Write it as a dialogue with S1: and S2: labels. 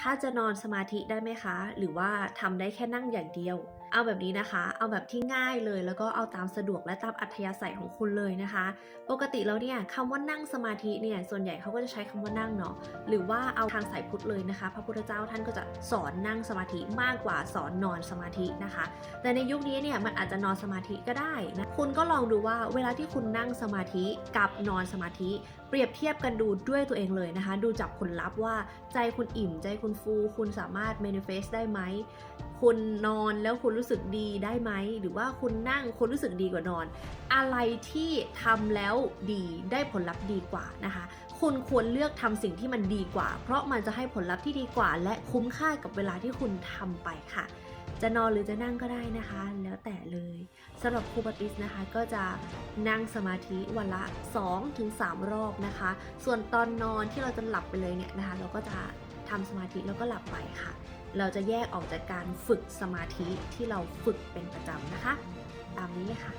S1: ถ้าจะนอนสมาธิได้ไหมคะ หรือว่าทำได้แค่นั่งอย่างเดียว เอาแบบนี้นะคะ เอาแบบที่ง่ายเลย แล้วก็เอาตามสะดวกและตามอัธยาศัยของคุณเลยนะคะ ปกติแล้วเนี่ยคำว่านั่งสมาธิเนี่ยส่วนใหญ่เขาก็จะใช้คำว่านั่งเนาะ หรือว่าเอาทางสายพุทธเลยนะคะ พระพุทธเจ้าท่านก็จะสอนนั่งสมาธิมากกว่าสอนนอนสมาธินะคะ แต่ในยุคนี้เนี่ยมันอาจจะนอนสมาธิก็ได้นะ คุณก็ลองดูว่าเวลาที่คุณนั่งสมาธิกับนอนสมาธิ เปรียบเทียบกันดูด้วยตัวเองเลยนะคะ ดูจากผลลัพธ์ว่าใจคุณอิ่มใจคุณคุณฟู คุณสามารถ manifest ได้ไหม คุณนอนแล้วคุณรู้สึกดีได้ไหม หรือว่าคุณนั่งคุณรู้สึกดีกว่านอน อะไรที่ทำแล้วดีได้ผลลัพธ์ดีกว่านะคะ คุณควรเลือกทำสิ่งที่มันดีกว่า เพราะมันจะให้ผลลัพธ์ที่ดีกว่า และคุ้มค่ากับเวลาที่คุณทำไปค่ะ จะนอนหรือจะนั่งก็ได้นะคะ แล้วแต่เลยสำหรับครูปติสนะคะก็จะนั่งสมาธิวันละ 2-3 รอบนะคะ ส่วนตอนนอนที่เราจะหลับไปเลยเนี่ยนะคะ เราก็จะ ทำสมาธิแล้วก็หลับไปค่ะ เราจะแยกออกจากการฝึกสมาธิที่เราฝึกเป็นประจำนะคะ ตามนี้เลยค่ะ